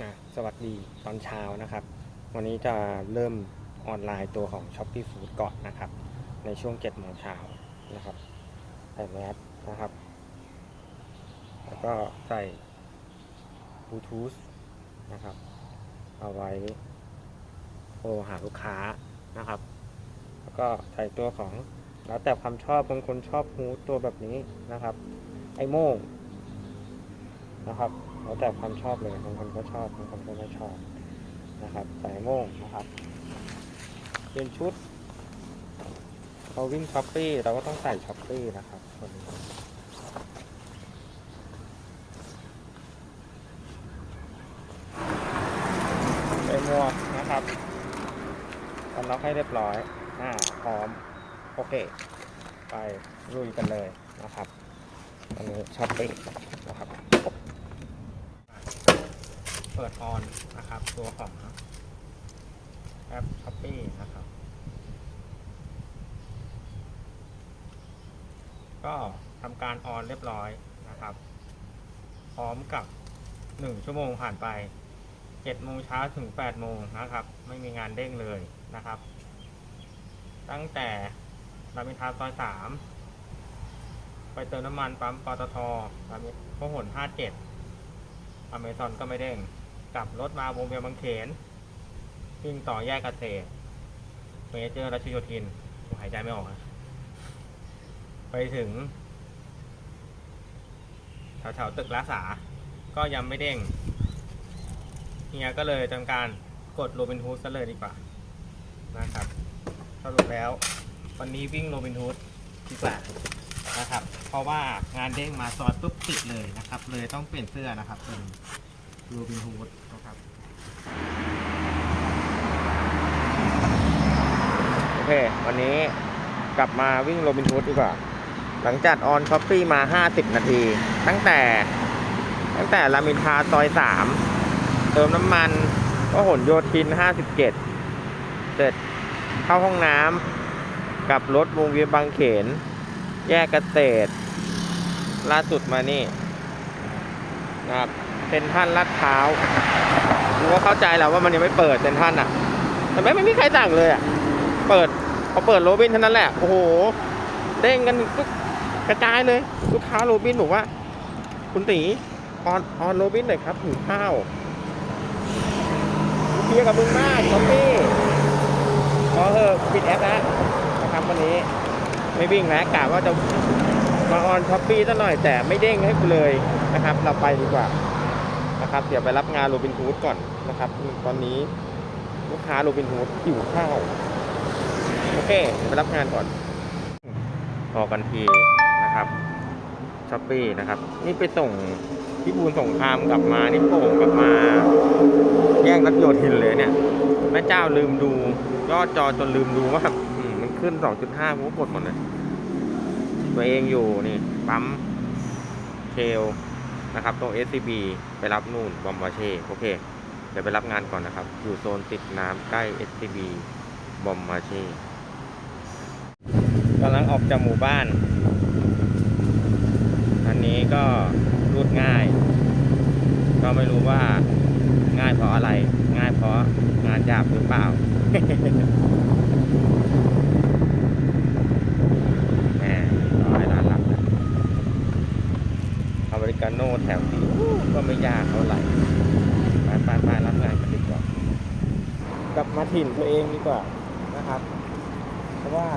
อะสวัสดีตอนเช้านะครับ วันนี้จะเริ่มออนไลน์ตัวของ s h o p e e Food ก่อนนะครับ ในช่วง7โมงเช้านะครับใส่แมสนะครับ แล้วก็ใส่บลูทูธนะครับ เอาไว้โทรหาลูกค้านะครับ แล้วก็ใส่ตัวของแล้วแต่ความชอบบางคนชอบฮูดตัวแบบนี้นะครับ ไอโม่งนะครับ แล้วแต่ความชอบเลยบางคนก็ชอบบางคนก็ไม่ชอบนะครับใส่ไอ้โม่งนะครับเป็นชุดเราวิ่งช้อปปี้เราก็ต้องใส่ช้อปปี้นะครับคนนี้ใส่หมวกนะครับกันล็อกให้เรียบร้อยอ่าพร้อม โอเค ไปลุยกันเลยนะครับอันนี้ช้อปปิ้งนะครับ เปิดออนนะครับ ตัวของแอปช้อปปี้นะครับ ก็ทำการออนเรียบร้อยนะครับ พร้อมกับ 1 ชั่วโมงผ่านไป7โมงเช้าถึง8โมงนะครับ ไม่มีงานเด้งเลยนะครับ ตั้งแต่รามอินทราซอย3ไปเติมน้ำมันปั๊มปตทรามอินพหล57อเมซอนก็ไม่เด้ง กลับรถมาวงเวียนบางเขนวิ่งต่อแยกเกษตรเมเจอร์รัชโยธินหายใจไม่ออกนะไปถึงแถวๆตึกรักษา ก็ยังไม่เด้งเฮียก็เลยทำการกดโรบินฮูดซะเลยดีกว่านะครับสรุปแล้ว วันนี้วิ่งโรบินฮูดดีกว่านะครับ เพราะว่างานเด้งมาซอยปุ๊บติดเลยนะครับ เลยต้องเปลี่ยนเสื้อนะครับเป็น โรบินฮูดนะครับโอเค วันนี้กลับมาวิ่งโรบินฮูดดีกว่า หลังจากออนช้อปปี้มา 50 นาที ตั้งแต่ตั้งแต่รามินทาซอย 3 เติมน้ำมันก็หนโยธิน 57 เสร็จเข้าห้องน้ำกับรถวงเวียนบางเขน แยกเกษตร ล่าสุดมานี่นะครับ ซ็นทรัลลาดพร้าวกูก็เข้าใจแล้วว่ามันยังไม่เปิดเซ็นทรัลอะ แต่ไม่ไม่มีใครสั่งเลยอะ เปิดพอเปิดโรบินเท่านั้นแหละ โอ้โห เด้งกันก็กระจายเลย ลูกค้าโรบินบอกว่า คุณตีออนออนโรบินหน่อยครับถึงข้าวเคียร์กับมึงมากช้อปปี้ขอเถอะปิดแอปแล้วนะครับวันนี้ ไม่วิ่งแล้วกะว่าจะมาออนช้อปปี้ซะหน่อยแต่ไม่เด้งให้กูเลยนะครับ เราไปดีกว่า นะครับ เดี๋ยวไปรับงานโรบินฮูดก่อนนะครับ ตอนนี้ลูกค้าโรบินฮูดหิวข้าว โอเคเดี๋ยวไปรับงานก่อนพอกันทีนะครับช้อปปี้นะครับ นี่ไปส่งพี่บูนส่งคามกลับมานี่โป่งกลับมาแย่งรัชโยธินเลยเนี่ยแม่เจ้าลืมดูยอดจอจนลืมดูว่ามมันขึ้น 2.5ผมก็กดหมดเลย ตัวเองอยู่นี่ ปั๊มเชล นะครับตรง SCB ไปรับนู่นบอมบาเช่โอเค เดี๋ยวไปรับงานก่อนนะครับ อยู่โซนติดน้ำใกล้ SCB บอมมาเช่กำลังออกจากหมู่บ้าน อันนี้ก็รูดง่าย ก็ไม่รู้ว่าง่ายเพราะอะไร ง่ายเพราะงานยาบหรือเปล่า แหมร้อยล้านหลักนะอเมริ กาโน่แถวนี้ก็ไม่ยากเท่าไหร่ไปไปไปรับงานกันดีกว่ากลับมาถิ่นตัวเองดีกว่านะครับ เพราะว่า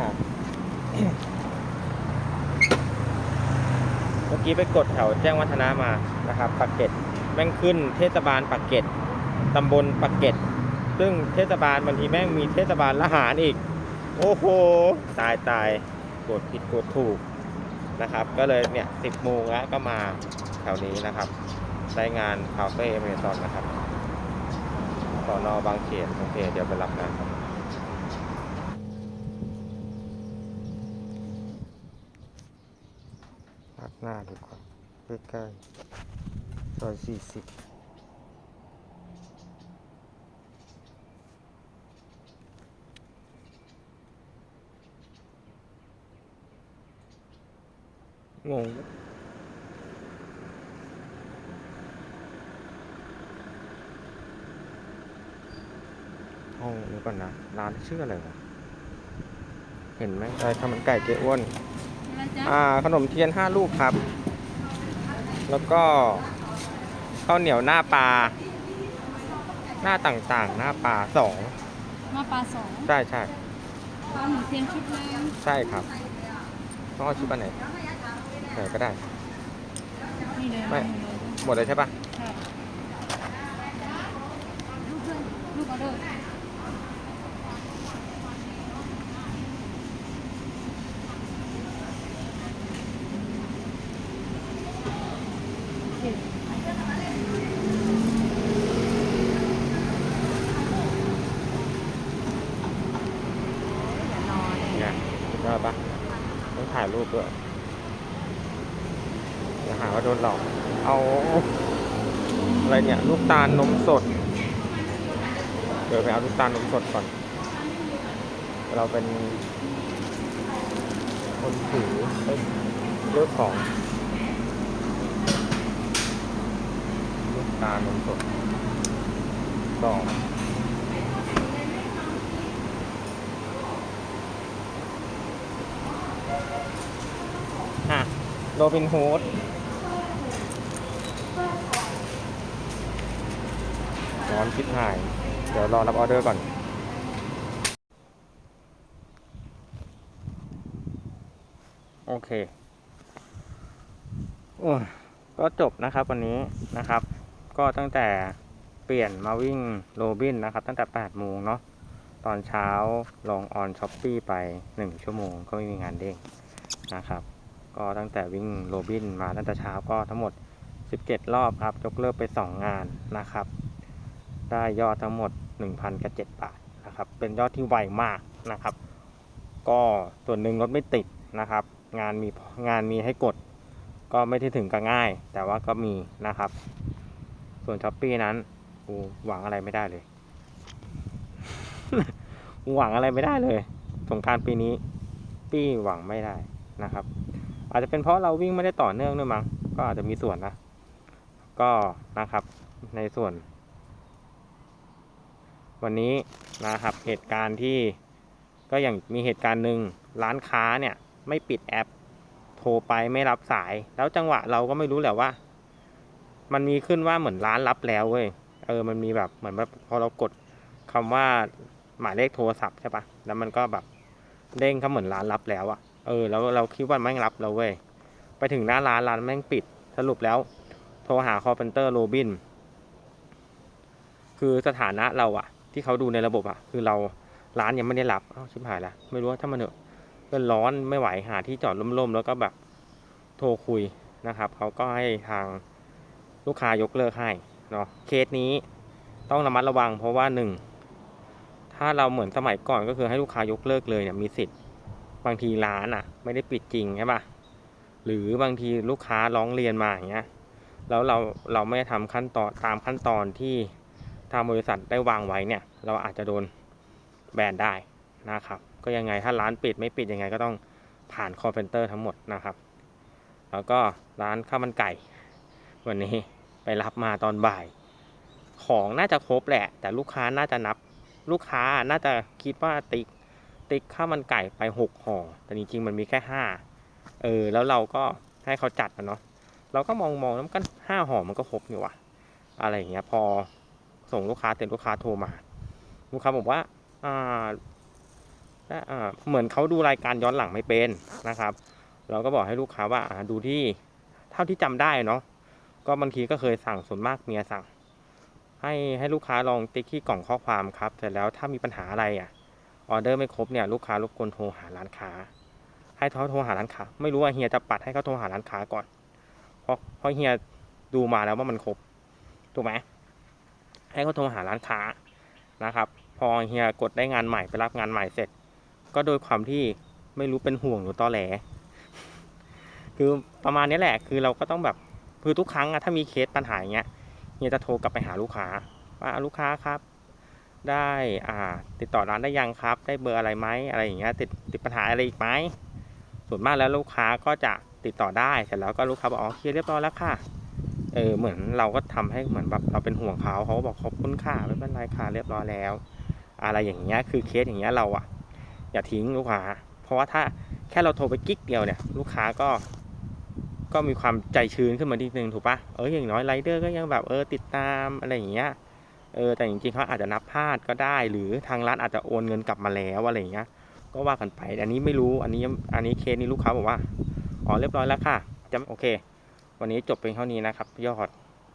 เมื่อกี้ไปกดแถวแจ้งวัฒนะมานะครับปากเกร็ดแม่งขึ้นเทศบาลปากเกร็ดตำบลปากเกร็ดซึ่งเทศบาลบางทีแม่งมีเทศบาลละหารอีก โอ้โห ตายตายกดผิดกดถูกนะครับ ก็เลยเนี่ยสิบโมงแล้วก็มา ถวนี้นะครับได้งานคาเฟ่เมซอนนะครับสอนอบางเขนโอเคเดี๋ยวไปรับงานครับพักหน้าดีกว่าใกล้ๆซอยสี่สิบงง ห้องนี้ก่อนนะร้านชื่ออะไรวะเห็นไหมอะไรทำมันไก่เจ๊อ้วนอะไรจ๊ะอ่าขนมเทียนห้าลูกครับ แล้วก็ข้าวเหนียวหน้าปลาหน้าต่างๆ หน้าปลาสองมาปลาสองใช่ใช่ข้าวหมูเทียนชุดนึงใช่ครับต้องเอาชุดอันไหนไหนก็ได้นี่เลยไม่เอาเลยหมดเลยใช่ปะใช่ลูกออเดอร์ เนี่ยได้ปะต้องถ่ายรูปด้วยอย่าหาว่าโดนหลอก เอา อะไรเนี่ยลูกตาลนมสด เดี๋ยวไปเอาลูกตาลนมสดก่อน เราเป็นคนถือเอ้เลือกของ ลูก ตาลนมสดสองอะโรบินฮูดร้อนคิดหาย เดี๋ยวรอรับออเดอร์ก่อนโอเคโอ้ก็จบนะครับวันนี้นะครับ ก็ตั้งแต่เปลี่ยนมาวิ่งโรบินนะครับ ตั้งแต่ 8 โมงเนาะตอนเช้าลงออนช้อปปี้ไป 1 ชั่วโมงก็ไม่มีงานเด้งนะครับ ก็ตั้งแต่วิ่งโรบินมาตั้งแต่เช้าก็ทั้งหมด 17 รอบครับยกเลิกไป 2 งานนะครับ ได้ยอดทั้งหมด 1,000กับ7บาทนะครับ เป็นยอดที่ไวมากนะครับ ก็ส่วนหนึ่งรถไม่ติดนะครับ งานมีงานมีให้กดก็ไม่ได้ถึงกับง่าย แต่ว่าก็มีนะครับ ส่วนช้อปปี้นั้นกูหวังอะไรไม่ได้เลยหวังอะไรไม่ได้เลย สงกรารปีนี้ ปี้หวังไม่ได้นะครับ อาจจะเป็นเพราะเราวิ่งไม่ได้ต่อเนื่องด้วยมั้งก็อาจจะมีส่วนนะ ก็นะครับในส่วน วันนี้นะครับเหตุการณ์ที่ก็อย่างมีเหตุการณ์หนึ่งร้านค้าเนี่ย ไม่ปิดแอป โทรไปไม่รับสาย แล้วจังหวะเราก็ไม่รู้แหละว่า มันมีขึ้นว่าเหมือนร้านรับแล้วเว้ย เออ มันมีแบบเหมือนแบบพอเรากดคำว่าหมายเลขโทรศัพท์ใช่ปะแล้วมันก็แบบเด้งเขาเหมือนร้านรับแล้วอะเออ แล้วเราคิดว่าแม่งรับเราเว้ย ไปถึงหน้าร้านร้านแม่งปิด สรุปแล้ว โทรหาคอเ c นเตอร์โรบิน คือสถานะเราอะที่เขาดูในระบบอะคือเราร้านยังไม่ได้รับอ้าวชิบหายละ ไม่รู้ว่าถ้ามันเถอะก็ร้อนไม่ไหวหาที่จอดร่มๆ แล้วก็แบบโทรคุยนะครับ เขาก็ให้ทาง ลูกค้ายกเลิกให้เนาะเคสนี้ต้องระมัดระวังเพราะว่าหนึ่งถ้าเราเหมือนสมัยก่อนก็คือให้ลูกค้ายกเลิกเลยเนี่ยมีสิทธิ์ บางทีร้านอะ ไม่ได้ปิดจริงใช่ปะหรือบางทีลูกค้าร้องเรียนมาอย่างเงี้ยแล้วเราเราไม่ทำขั้นตอนตามขั้นตอนที่ทางบริษัทได้วางไว้เนี่ย เราอาจจะโดนแบนได้นะครับ ก็ยังไงถ้าร้านปิดไม่ปิดยังไงก็ต้องผ่านคอ l เ c นเตอร์ทั้งหมดนะครับ แล้วก็ร้านข้าวมันไก่ วันนี้ ไปรับมาตอนบ่าย ของน่าจะครบแหละ แต่ลูกค้าน่าจะนับลูกค้าน่าจะคิดว่าติ๊กติ๊กข้าวมันไก่ไปหกห่อแต่จริงๆมันมีแค่ห้าเออแล้วเราก็ให้เขาจัดนะเนาะเราก็มองมองแล้วมันห้าห่อมันก็ครบอยู่ว่ะ อะไรอย่างเงี้ยพอส่งลูกค้าเต็มลูกค้าโทรมาลูกค้าบอกว่าอ่าและอ่าเหมือนเขาดูรายการย้อนหลังไม่เป็นนะครับ เราก็บอกให้ลูกค้าว่าอ่าดูที่เท่าที่จำได้เนาะ ก็บางทีก็เคยสั่งส่วนมากเมียสั่ง ให้ให้ลูกค้าลองติ๊กที่กล่องข้อความครับเสร็จแล้วถ้ามีปัญหาอะไรอะออเดอร์ไม่ครบเนี่ยลูกค้ารบกวนโทรหาร้านค้า ให้เขาโทรหาร้านค้า ไม่รู้ว่าเฮียจะปัดให้เขาโทรหาร้านค้าก่อน เพราะเพราะเฮียดูมาแล้วว่ามันครบถูกไหมให้เขาโทรหาร้านค้านะครับ พอเฮียกดได้งานใหม่ไปรับงานใหม่เสร็จ ก็โดยความที่ไม่รู้เป็นห่วงหรือตอแหล คือประมาณนี้แหละ คือเราก็ต้องแบบ คือทุกครั้งอะถ้ามีเคสปัญหาอย่างเงี้ยเฮียจะโทรกลับไปหาลูกค้า ว่าลูกค้าครับ ได้อ่าติดต่อร้านได้ยังครับ ได้เบอร์อะไรไหมอะไรอย่างเงี้ยติดติดปัญหาอะไรอีกไหมส่วนมากแล้วลูกค้าก็จะติดต่อได้เสร็จแล้วก็ลูกค้าบอกอ๋อเคลียร์เรียบร้อยแล้วค่ะเออเหมือนเราก็ทำให้เหมือนแบบเราเป็นห่วงเขาเขาก็บอกขอบคุณค่ะไม่เป็นไรค่ะเรียบร้อยแล้ว อะไรอย่างเงี้ยคือเคสอย่างเงี้ยเราอะอย่าทิ้งลูกค้า เพราะว่าถ้าแค่เราโทรไปกิ๊กเดียวเนี่ย ลูกค้าก็ ก็มีความใจชื้นขึ้นมาทีนึงถูกปะเอออย่างน้อยไรเดอร์ก็ยังแบบเออติดตามอะไรอย่างเงี้ยเออแต่จริงๆเขาอาจจะนับพลาดก็ได้ หรือทางร้านอาจจะโอนเงินกลับมาแล้วอะไรอย่างเงี้ยก็ว่ากันไปแต่อันนี้ไม่รู้อันนี้อันนี้เคสนี้ลูกค้าบอกว่าอ๋อเรียบร้อยแล้วค่ะจะโอเค วันนี้จบเป็นเท่านี้นะครับ ยอด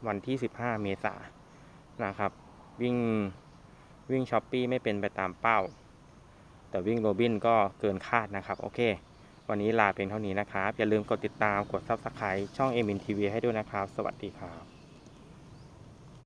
วันที่ 15 เมษายนนะครับ วิ่งวิ่งช้อปปี้ไม่เป็นไปตามเป้า แต่วิ่งโรบินก็เกินคาดนะครับ โอเค วันนี้ลาเป็นเท่านี้นะครับ อย่าลืมกดติดตามกด Subscribe ช่อง m อ็มทีวีให้ด้วยนะครับ สวัสดีครับ